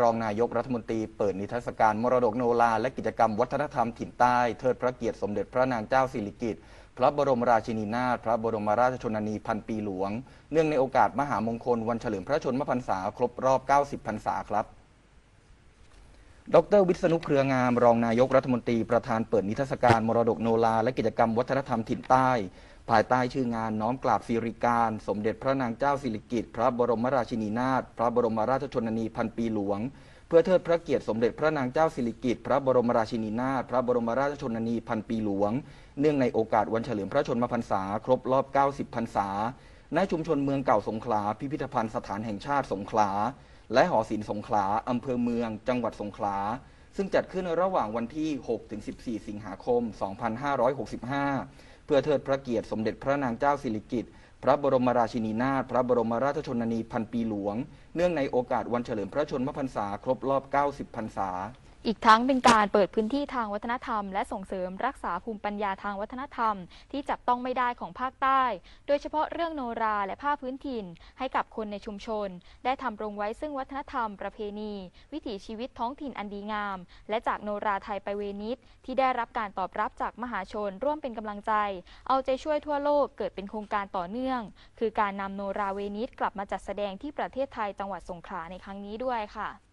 รองนายกรัฐมนตรีเปิดนิทรรศการมรดกโนราและกิจกรรมวัฒนธรรมถิ่นใต้ เทิดพระเกียรติสมเด็จพระนางเจ้าสิริกิติ์พระบรมราชินีนาถพระบรมราชชนนีพันปีหลวง เนื่องในโอกาสมหามงคลวันเฉลิมพระชนมพรรษาครบรอบ 90 พรรษาครับดรวิษณุเครืองาม รองนายกรัฐมนตรีประธานเปิดนิทรรศการมรดกโนราและกิจกรรมวัฒนธรรมถิ่นใต้ ภายใต้ชื่องานน้อมกราบสิริการ สมเด็จพระนางเจ้าสิริกิติ์พระบรมราชินีนาถพระบรมราชชนนีพันปีหลวง เพื่อเทิดพระเกียรติสมเด็จพระนางเจ้าสิริกิติ์พระบรมราชินีนาถพระบรมราชชนนีพันปีหลวง เนื่องในโอกาสวันเฉลิมพระชนมพรรษา ครบรอบ 90 พรรษาณชุมชนเมืองเก่าสงขลาพิพิธภัณฑ์สถานแห่งชาติสงขลา และหอศิลป์สงขลาอำเภอเมือง จังหวัดสงขลา ซึ่งจัดขึ้นระหว่างวันที่ 6-14 สิงหาคม 2565 พื่อเทิดพระเกียรติสมเด็จพระนางเจ้าสิริกิติ์พระบรมราชินีนาถพระบรมราชชนนีพันปีหลวง เนื่องในโอกาสวันเฉลิมพระชนมพรรษาครบรอบ 90 พรรษา อีกทั้งเป็นการเปิดพื้นที่ทางวัฒนธรรม และส่งเสริมรักษาภูมิปัญญาทางวัฒนธรรม ที่จับต้องไม่ได้ของภาคใต้ โดยเฉพาะเรื่องโนราและผ้าพื้นถิ่น ให้กับคนในชุมชน ได้ทำรงไว้ซึ่งวัฒนธรรม ประเพณี วิถีชีวิตท้องถิ่นอันดีงาม และจากโนราไทยไปเวนิสที่ได้รับการตอบรับจากมหาชน ร่วมเป็นกำลังใจ เอาใจช่วยทั่วโลกเกิดเป็นโครงการต่อเนื่อง คือการนำโนราเวนิสกลับมาจัดแสดงที่ประเทศไทยจังหวัดสงขลาในครั้งนี้ด้วยค่ะ